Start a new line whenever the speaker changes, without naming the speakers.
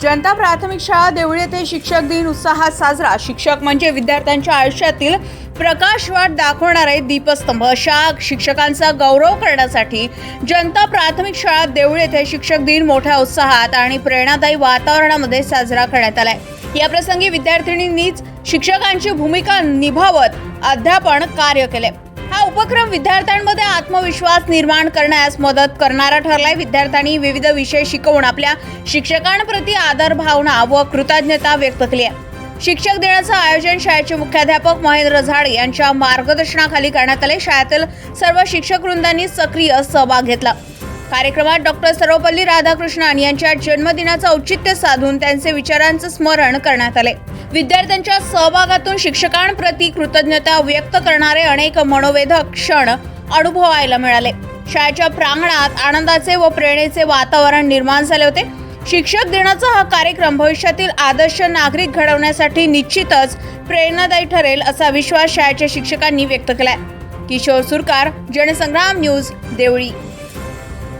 जनता प्राथमिक शाळा देवळी येथे शिक्षक दिन उत्साहात साजरा. शिक्षक म्हणजे विद्यार्थ्यांच्या आयुष्यातील प्रकाशवाट दाखवणारे दीपस्तंभ. अशा शिक्षकांचा गौरव करण्यासाठी जनता प्राथमिक शाळा देवळी येथे शिक्षक दिन मोठ्या उत्साहात आणि प्रेरणादायी वातावरणामध्ये साजरा करण्यात आलाय. या प्रसंगी विद्यार्थिनींनीच शिक्षकांची भूमिका निभावत अध्यापन कार्य केले. हा उपक्रम विद्यार्थ्यांमध्ये आत्मविश्वास निर्माण करण्यास मदत करणारा ठरलाय. विद्यार्थ्यांनी विविध विषय शिकवून आपल्या शिक्षकांप्रती आदर भावना व कृतज्ञता व्यक्त केली आहे. शिक्षक दिनाचं आयोजन शाळेचे मुख्याध्यापक महेंद्र झाडे यांच्या मार्गदर्शनाखाली करण्यात आले. शाळेतील सर्व शिक्षक वृंदांनी सक्रिय सहभाग घेतला. कार्यक्रमात डॉक्टर सर्वपल्ली राधाकृष्णन यांच्या जन्मदिनाचं औचित्य साधून त्यांचे विचारांचं स्मरण करण्यात आले. विद्यार्थ्यांच्या सहभागातून शिक्षकांप्रती कृतज्ञता व्यक्त करणारे अनेक मनोवेधक क्षण अनुभवायला मिळाले. शाळेच्या प्रांगणात आनंदाचे व प्रेरणेचे वातावरण निर्माण झाले होते. शिक्षक दिनाचा हा कार्यक्रम भविष्यातील आदर्श नागरिक घडवण्यासाठी निश्चितच प्रेरणादायी ठरेल असा विश्वास शाळेच्या शिक्षकांनी व्यक्त केलाय. किशोर सुरकार जनसंग्राम न्यूज देवळी.